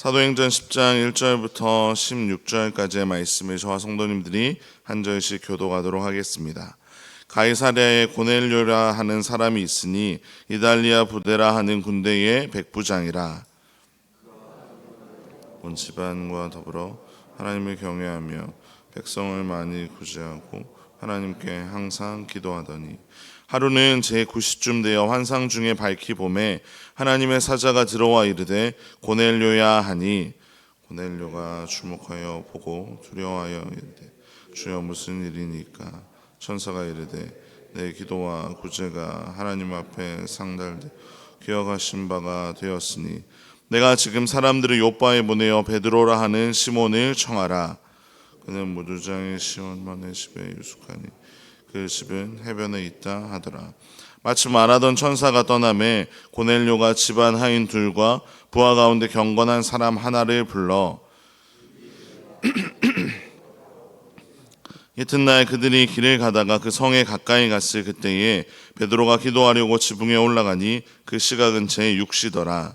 사도행전 10장 1절부터 16절까지의 말씀을 저와 성도님들이 한 절씩 교도하도록 하겠습니다. 가이사랴에 고넬료라 하는 사람이 있으니 이달리아 부대라 하는 군대의 백부장이라 온 집안과 더불어 하나님을 경외하며 백성을 많이 구제하고 하나님께 항상 기도하더니 하루는 제 90쯤 되어 환상 중에 밝히 봄에 하나님의 사자가 들어와 이르되 고넬료야 하니 고넬료가 주목하여 보고 두려워하여 이르되 주여 무슨 일이니까? 천사가 이르되 내 기도와 구제가 하나님 앞에 상달되 기억하신 바가 되었으니 내가 지금 사람들을 요바에 보내어 베드로라 하는 시몬을 청하라 그는 무두장의 시온만의 집에 유숙하니 그 집은 해변에 있다 하더라. 마치 말하던 천사가 떠남에 고넬료가 집안 하인 둘과 부하 가운데 경건한 사람 하나를 불러 이튿날 그들이 길을 가다가 그 성에 가까이 갔을 그때에 베드로가 기도하려고 지붕에 올라가니 그 시각은 제 6시더라.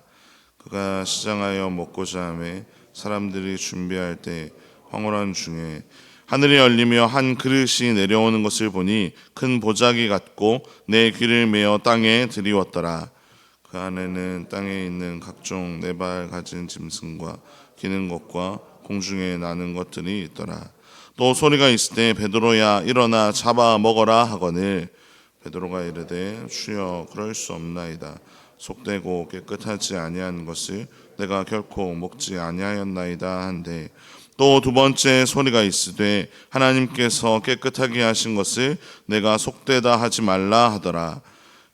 그가 시장하여 먹고자 하매 사람들이 준비할 때 황홀한 중에 하늘이 열리며 한 그릇이 내려오는 것을 보니 큰 보자기 같고 내 귀를 메어 땅에 들이웠더라. 그 안에는 땅에 있는 각종 네 발 가진 짐승과 기는 것과 공중에 나는 것들이 있더라. 또 소리가 있을 때 베드로야 일어나 잡아 먹어라 하거늘 베드로가 이르되 주여 그럴 수 없나이다. 속되고 깨끗하지 아니한 것을 내가 결코 먹지 아니하였나이다 한데 또 두 번째 소리가 있으되 하나님께서 깨끗하게 하신 것을 내가 속되다 하지 말라 하더라.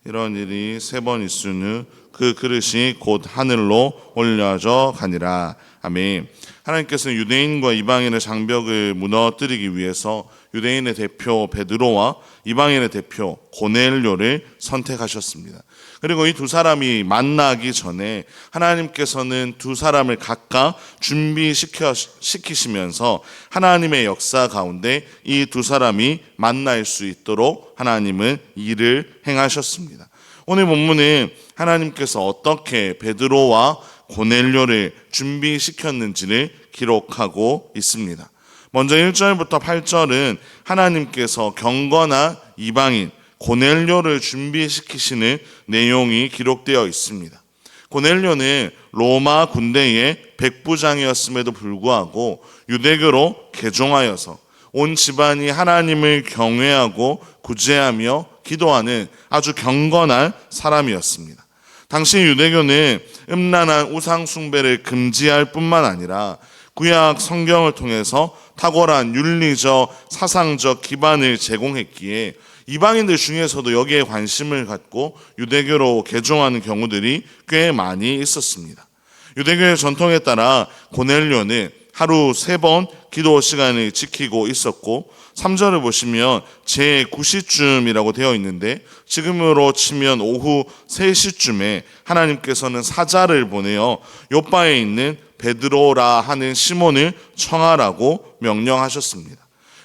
이런 일이 세 번 있은 후 그 그릇이 곧 하늘로 올려져 가니라. 아멘. 하나님께서는 유대인과 이방인의 장벽을 무너뜨리기 위해서 유대인의 대표 베드로와 이방인의 대표 고넬료를 선택하셨습니다. 그리고 이 두 사람이 만나기 전에 하나님께서는 두 사람을 각각 준비시켜 시키시면서 하나님의 역사 가운데 이 두 사람이 만날 수 있도록 하나님은 일을 행하셨습니다. 오늘 본문은 하나님께서 어떻게 베드로와 고넬료를 준비시켰는지를 기록하고 있습니다. 먼저 1절부터 8절은 하나님께서 경건한 이방인 고넬료를 준비시키시는 내용이 기록되어 있습니다. 고넬료는 로마 군대의 백부장이었음에도 불구하고 유대교로 개종하여서 온 집안이 하나님을 경외하고 구제하며 기도하는 아주 경건한 사람이었습니다. 당시 유대교는 음란한 우상 숭배를 금지할 뿐만 아니라 구약 성경을 통해서 탁월한 윤리적 사상적 기반을 제공했기에 이방인들 중에서도 여기에 관심을 갖고 유대교로 개종하는 경우들이 꽤 많이 있었습니다. 유대교의 전통에 따라 고넬료는 하루 세 번 기도 시간을 지키고 있었고 3절을 보시면 제 9시쯤이라고 되어 있는데 지금으로 치면 오후 3시쯤에 하나님께서는 사자를 보내어 요바에 있는 베드로라 하는 시몬을 청하라고 명령하셨습니다.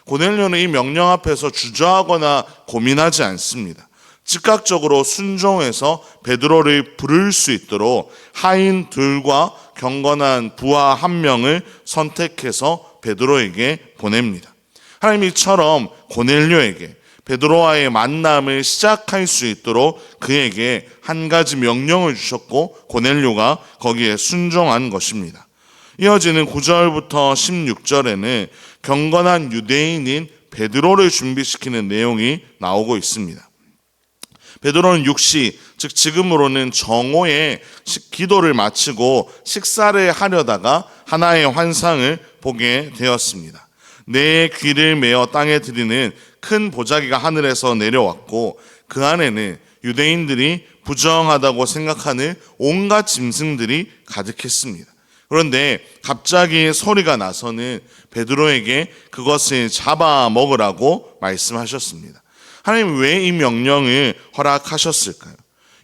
고넬료는 이 명령 앞에서 주저하거나 고민하지 않습니다. 즉각적으로 순종해서 베드로를 부를 수 있도록 하인 둘과 경건한 부하 한 명을 선택해서 베드로에게 보냅니다. 하나님이 이처럼 고넬료에게 베드로와의 만남을 시작할 수 있도록 그에게 한 가지 명령을 주셨고 고넬료가 거기에 순종한 것입니다. 이어지는 9절부터 16절에는 경건한 유대인인 베드로를 준비시키는 내용이 나오고 있습니다. 베드로는 6시, 즉 지금으로는 정오에 기도를 마치고 식사를 하려다가 하나의 환상을 보게 되었습니다. 내 귀를 메어 땅에 들이는 큰 보자기가 하늘에서 내려왔고 그 안에는 유대인들이 부정하다고 생각하는 온갖 짐승들이 가득했습니다. 그런데 갑자기 소리가 나서는 베드로에게 그것을 잡아 먹으라고 말씀하셨습니다. 하나님 왜 이 명령을 허락하셨을까요?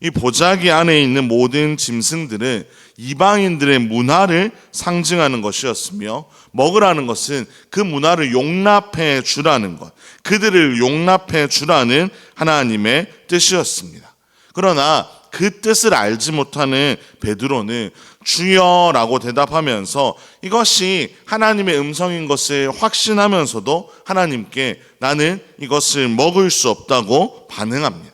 이 보자기 안에 있는 모든 짐승들은 이방인들의 문화를 상징하는 것이었으며 먹으라는 것은 그 문화를 용납해 주라는 것, 그들을 용납해 주라는 하나님의 뜻이었습니다. 그러나 그 뜻을 알지 못하는 베드로는 주여라고 대답하면서 이것이 하나님의 음성인 것을 확신하면서도 하나님께 나는 이것을 먹을 수 없다고 반응합니다.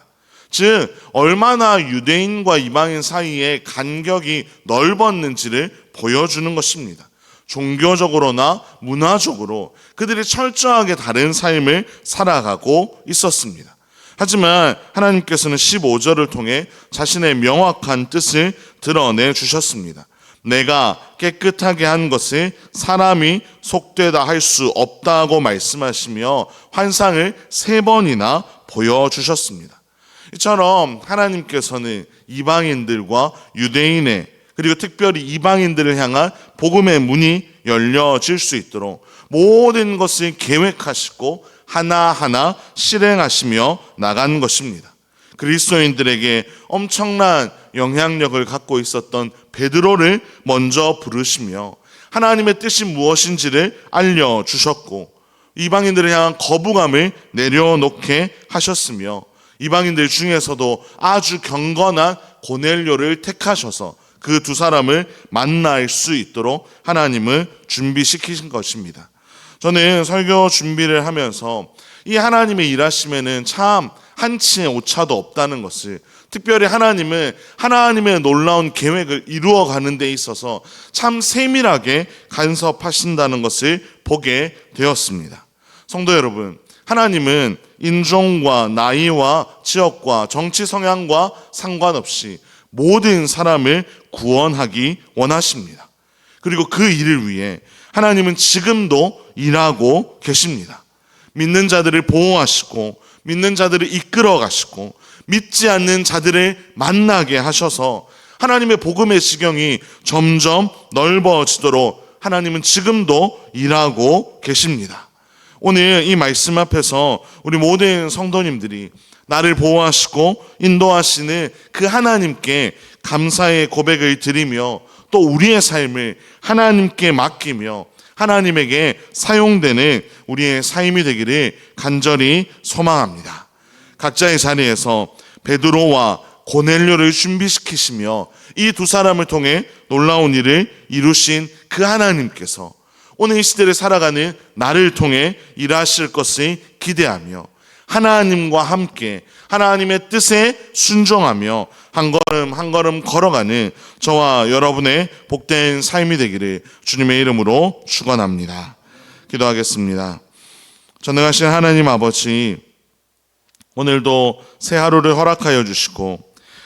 즉 얼마나 유대인과 이방인 사이에 간격이 넓었는지를 보여주는 것입니다. 종교적으로나 문화적으로 그들이 철저하게 다른 삶을 살아가고 있었습니다. 하지만 하나님께서는 15절을 통해 자신의 명확한 뜻을 드러내 주셨습니다. 내가 깨끗하게 한 것을 사람이 속되다 할 수 없다고 말씀하시며 환상을 세 번이나 보여주셨습니다. 이처럼 하나님께서는 이방인들과 유대인의 그리고 특별히 이방인들을 향한 복음의 문이 열려질 수 있도록 모든 것을 계획하시고 하나하나 실행하시며 나간 것입니다. 그리스도인들에게 엄청난 영향력을 갖고 있었던 베드로를 먼저 부르시며 하나님의 뜻이 무엇인지를 알려주셨고 이방인들을 향한 거부감을 내려놓게 하셨으며 이방인들 중에서도 아주 경건한 고넬료를 택하셔서 그 두 사람을 만날 수 있도록 하나님을 준비시키신 것입니다. 저는 설교 준비를 하면서 이 하나님의 일하심에는 참 한치의 오차도 없다는 것을 특별히 하나님은 하나님의 놀라운 계획을 이루어 가는 데 있어서 참 세밀하게 간섭하신다는 것을 보게 되었습니다. 성도 여러분, 하나님은 인종과 나이와 지역과 정치 성향과 상관없이 모든 사람을 구원하기 원하십니다. 그리고 그 일을 위해 하나님은 지금도 일하고 계십니다. 믿는 자들을 보호하시고 믿는 자들을 이끌어 가시고 믿지 않는 자들을 만나게 하셔서 하나님의 복음의 지경이 점점 넓어지도록 하나님은 지금도 일하고 계십니다. 오늘 이 말씀 앞에서 우리 모든 성도님들이 나를 보호하시고 인도하시는 그 하나님께 감사의 고백을 드리며 또 우리의 삶을 하나님께 맡기며 하나님에게 사용되는 우리의 삶이 되기를 간절히 소망합니다. 각자의 자리에서 베드로와 고넬료를 준비시키시며 이 두 사람을 통해 놀라운 일을 이루신 그 하나님께서 오늘 이 시대를 살아가는 나를 통해 일하실 것을 기대하며 하나님과 함께 하나님의 뜻에 순종하며 한 걸음 한 걸음 걸어가는 저와 여러분의 복된 삶이 되기를 주님의 이름으로 축원합니다. 기도하겠습니다. 전능하신 하나님 아버지 오늘도 새 하루를 허락하여 주시고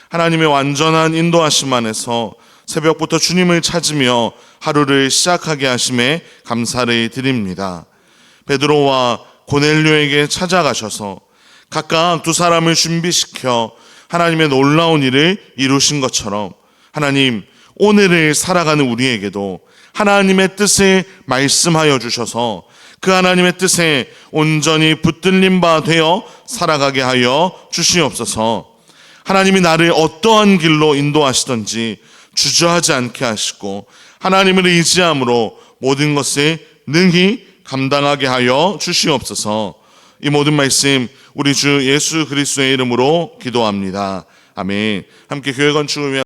하나님의 완전한 인도하심 안에서 새벽부터 주님을 찾으며 하루를 시작하게 하심에 감사를 드립니다. 베드로와 고넬료에게 찾아가셔서 각각 두 사람을 준비시켜 하나님의 놀라운 일을 이루신 것처럼 하나님 오늘을 살아가는 우리에게도 하나님의 뜻을 말씀하여 주셔서 그 하나님의 뜻에 온전히 붙들린 바 되어 살아가게 하여 주시옵소서. 하나님이 나를 어떠한 길로 인도하시든지 주저하지 않게 하시고 하나님을 의지함으로 모든 것을 능히 감당하게 하여 주시옵소서. 이 모든 말씀 우리 주 예수 그리스도의 이름으로 기도합니다. 아멘. 함께 교회 건축을 위한